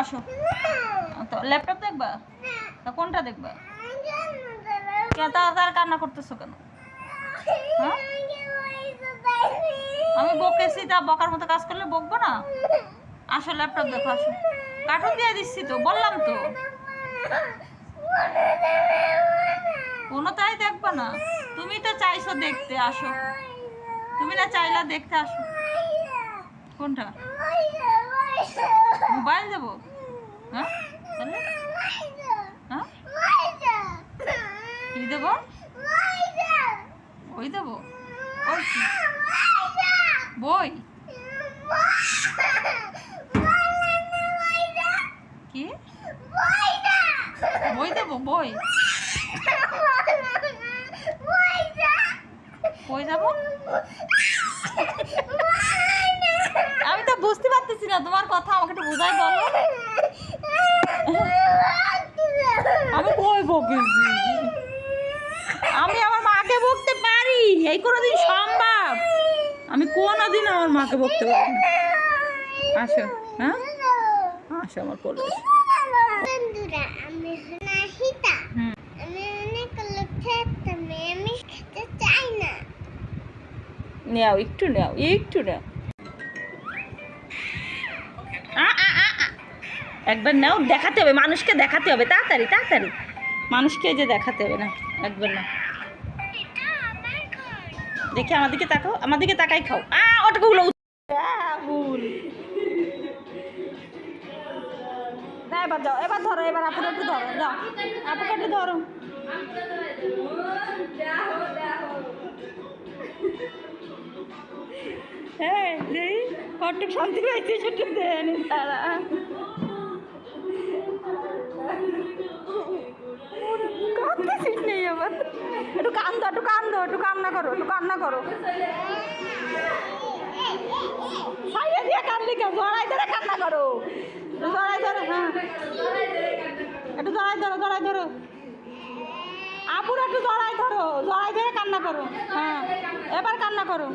আসো। তো ল্যাপটপ দেখবা? তা কোনটা দেখবা? তার কান্না করতেছো কেন? হ্যাঁ? আমি বকেছি, তা বকার মতো কাজ করলে বকবো না? আসো ল্যাপটপ দেখো, আসো। কার্টুন দিয়ে দিচ্ছি তো, বললাম তো। কোনো তাই দেখবা না। তুমি তো চাইছো দেখতে, আসো। তুমি না চাইলা দেখতে আসো। কোনটা? মোবাইল দেবো হ্যাঁ? হ্যাঁ? কি দেবো? বই দেবো? বই? কি? বই দেবো? বই? বই যাব? বুঝতে পারতেছি না তোমার কথা আমাকে একটু বোঝাই বলো। আমি বই বকেছি আমি আমার মাকে বকতে পারি এই কোনোদিন সম্ভব। আমি কোনোদিন আমার মাকে বকতে পারি না। আসো হ্যাঁ? আসো আমার কোলে বন্ধুরা আমি নাহিতা আমি অনেক লোক আমি খেতে চাই না। নেও একটু নেও একটু নেও। একবার নাও, দেখাতে হবে, মানুষকে দেখাতে হবে, তাড়াতাড়ি তাড়াতাড়ি। মানুষকে যে দেখাতে হবে না একবার না দেখি আমার তাকাও, আমার দিকে তাকাই খাও। আ, ওটাকে উলো ভুল না, এবার যাও, এবার ধরো, এবার একটু ধরো, যাও। আপুকে একটু ধরো। হ্যাঁ শান্তি পাইছে সেটা দেন তারা। একটু কান্দো একটু কান্দো, একটু কান্না করো, একটু কান্না করো। সাইডে দিয়ে কান্দলি কেউ জড়াই ধরে কান্না করো। জড়াই ধরো হ্যাঁ। একটু জড়াই ধরো জড়াই ধরো। আপুর একটু জড়াই ধরো, জড়াই ধরে কান্না করো হ্যাঁ। এবার কান্না করো।